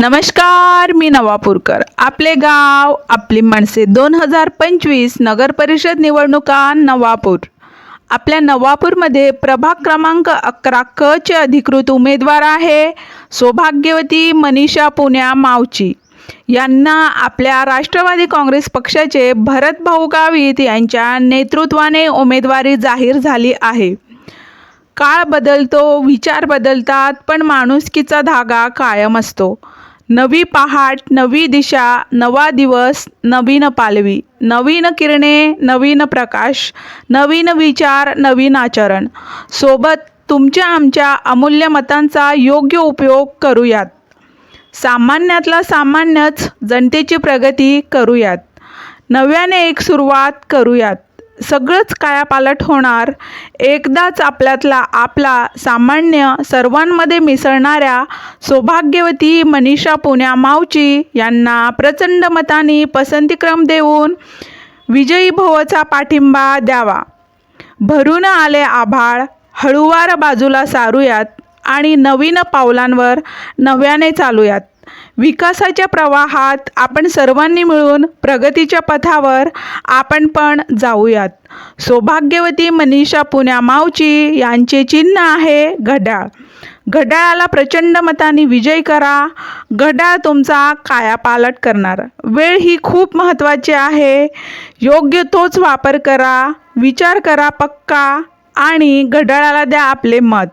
नमस्कार मी नवापूरकर आपले गाव आपली माणसे दोन हजार पंचवीस नगर परिषद निवडणुका नवापूर. आपल्या नवापूरमध्ये प्रभाग क्रमांक अकरा क चे अधिकृत उमेदवार आहे सौभाग्यवती मनीषा पुण्या मावची. यांना आपल्या राष्ट्रवादी काँग्रेस पक्षाचे भरत भाऊ गावित यांच्या नेतृत्वाने उमेदवारी जाहीर झाली आहे. काळ बदलतो विचार बदलतात पण माणुसकीचा धागा कायम असतो. नवी पहाट नवी दिशा नवा दिवस नवीन पालवी नवीन किरणे नवीन प्रकाश नवीन विचार नवीन आचरण. सोबत तुमच्या आमच्या अमूल्य मतांचा योग्य उपयोग करूयात. सामान्यातला सामान्यच जनतेची प्रगती करूयात. नव्याने एक सुरुवात करूयात. सगळंच कायापालट होणार. एकदाच आपल्यातला आपला सामान्य सर्वांमध्ये मिसळणाऱ्या सौभाग्यवती मनीषा पुण्या मावची यांना प्रचंड मताने पसंतीक्रम देऊन विजयी भवचा पाठिंबा द्यावा. भरून आले आभाळ हळुवार बाजूला सारूयात आणि नवीन पावलांवर नव्याने चालूयात. विकासाच्या प्रवाहात आपण सर्वांनी मिळून प्रगतीच्या पथावर आपण पण जाऊयात. सौभाग्यवती मनीषा पुण्या मावची यांचे चिन्ह आहे घड्याळ. घड्याळाला प्रचंड मताने विजय करा. घड्याळ तुमचा कायापालट करणार. वेळ ही खूप महत्त्वाची आहे. योग्य तोच वापर करा. विचार करा पक्का. आणि घड्याळाला द्या आपले मत.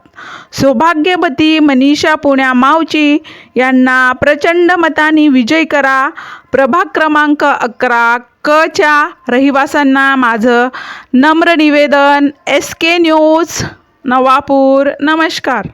सौभाग्यवती मनीषा पुण्या मावची यांना प्रचंड मताने विजय करा. प्रभाग क्रमांक अकरा क च्या रहिवाशांना माझं नम्र निवेदन. S K news Navapur. नमस्कार.